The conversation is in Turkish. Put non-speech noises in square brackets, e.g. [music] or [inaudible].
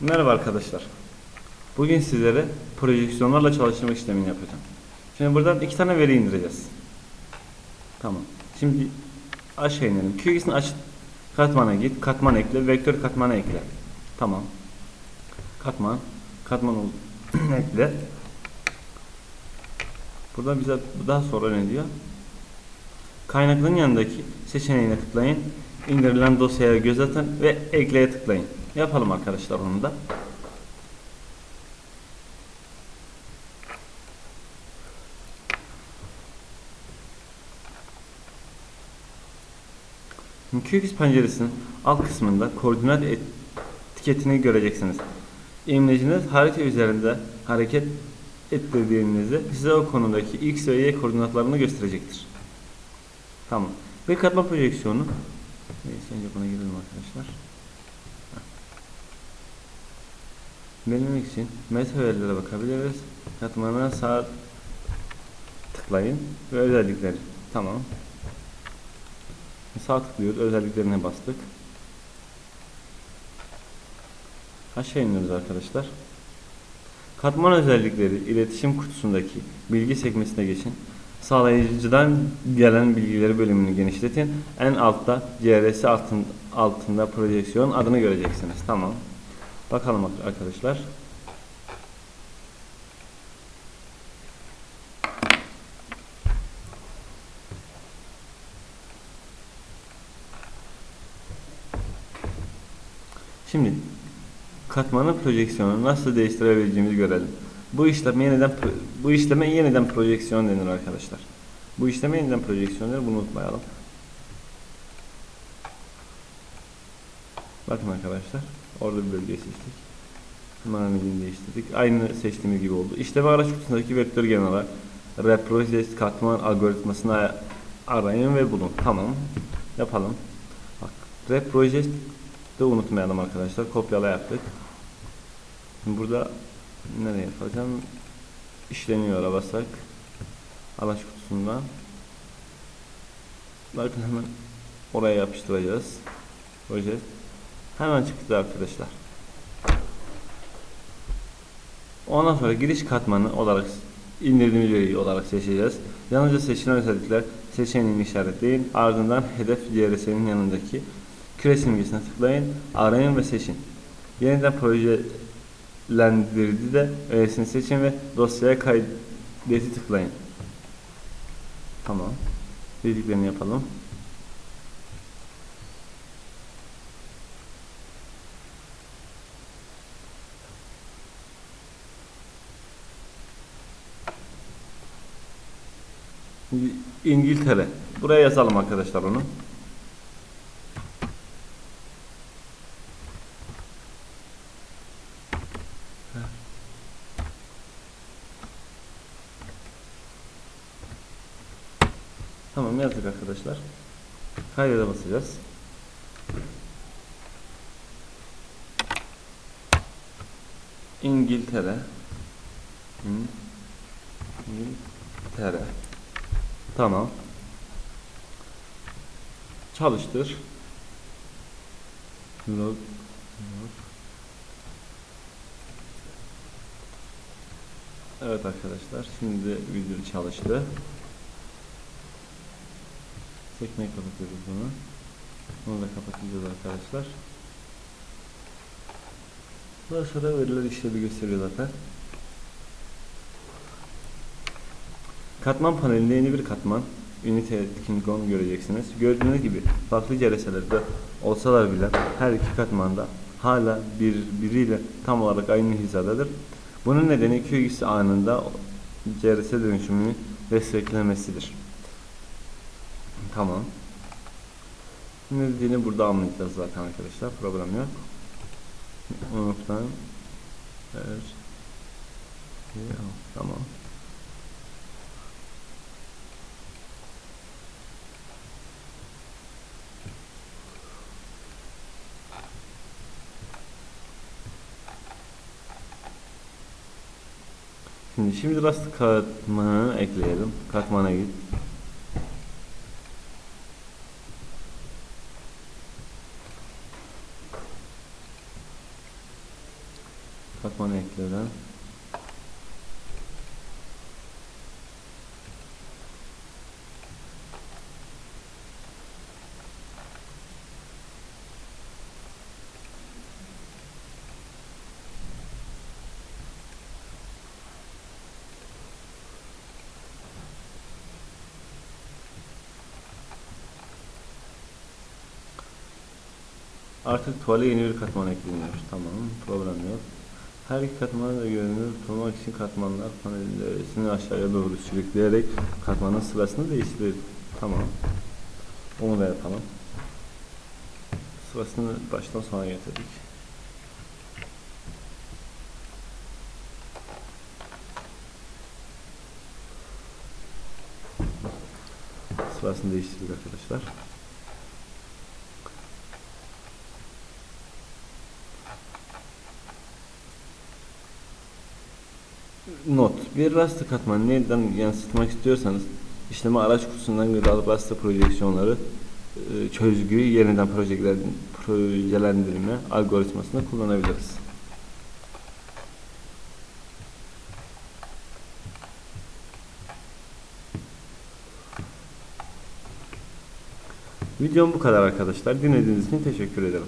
Merhaba arkadaşlar. Bugün sizlere projeksiyonlarla çalıştırma işlemini yapacağım. Şimdi buradan iki tane veri indireceğiz. Tamam. Şimdi aşağı inelim. QGIS'in aç katmana git. Katman ekle. Vektör katmana ekle. Tamam. Katman. Katman [clears throat] ekle. Burada bize daha sonra ne diyor? Kaynakların yanındaki seçeneğine tıklayın. İndirilen dosyaya göz atın ve ekleye tıklayın. Yapalım arkadaşlar onu da. QGIS penceresinin alt kısmında koordinat etiketini göreceksiniz. İmleciniz harita üzerinde hareket ettirdiğinizde size o konudaki X ve Y koordinatlarını gösterecektir. Tamam. Bir katma projeksiyonu. Neyse önce buna girelim arkadaşlar. Belirlemek için meta verilere bakabiliriz. Katmana sağ tıklayın ve özellikleri. Tamam. Sağ tıklıyoruz. Özelliklerine bastık. Aşağı iniyoruz arkadaşlar. Katman özellikleri iletişim kutusundaki bilgi sekmesine geçin. Sağlayıcıdan gelen bilgileri bölümünü genişletin. En altta CRS altın, altında projeksiyon adını göreceksiniz. Tamam. Bakalım arkadaşlar. Şimdi katmanın projeksiyonunu nasıl değiştirebileceğimizi görelim. Bu işleme yeniden bu işleme yeniden projeksiyon denir arkadaşlar. Bu işleme yeniden projeksiyon denir. Bunu unutmayalım. Bakın arkadaşlar. Orada bir bölgeyi seçtik. Numaranın değiştirdik. Aynı seçtiğimiz gibi oldu. İşleme araç kutusundaki vektör genel olarak katman algoritmasını arayın ve bulun. Tamam. Yapalım. Bak, reprocess de unutmayalım arkadaşlar. Kopyala yaptık. Şimdi burada nereye yapacağım? İşleniyor basak. Araç kutusundan. Bakın hemen oraya yapıştıracağız. Proje. Hemen çıktı arkadaşlar. Ondan sonra giriş katmanı olarak indirdiğimiz veriyi olarak seçeceğiz. Yalnızca seçilen özellikler seçeneğini işaretleyin. Ardından hedef CRS'nin yanındaki küre simgesine tıklayın. Arayın ve seçin. Yeniden projelendirdi de öğesini seçin ve dosyaya kaydeti tıklayın. Tamam. Dediklerini yapalım. İngiltere. Buraya yazalım arkadaşlar onu. Tamam yazdık arkadaşlar. Kaydede basacağız. İngiltere. İngiltere. Tamam. Çalıştır. Log. Evet arkadaşlar şimdi video çalıştı. Sekmeyi kapatıyoruz bunu. Bunu da kapatacağız arkadaşlar. Daha sonra veriler işlevi gösteriyor zaten. Katman panelinde yeni bir katman ünite etkinlikon göreceksiniz. Gördüğünüz gibi farklı CRS'lerde olsalar bile her iki katmanda hala bir biriyle tam olarak aynı hizadadır. Bunun nedeni QGIS anında CRS dönüşümünü desteklemesidir. Tamam. Ne dediğini burada anlayacağız zaten arkadaşlar. Problem yok. Unutmayın. Evet. Tamam. Şimdi şimdi rast katmanı ekleyelim. Katmana git. Katman eklerden. Artık tuvale yeni bir katman ekleniyor. Tamam, problem yok. Her iki katmanı da görünür tutmak için katmanlar öylesini aşağıya doğru sürükleyerek katmanın sırasını değiştirir. Tamam. Onu da yapalım. Sırasını baştan sona getirdik. Sırasını değiştirdik arkadaşlar. Not. Bir raster katmanı nereden yansıtmak istiyorsanız işleme araç kutusundan gıdalı raster projeksiyonları e, çözgü yeniden projelendirme algoritmasını kullanabiliriz. Videom bu kadar arkadaşlar. Dinlediğiniz için teşekkür ederim.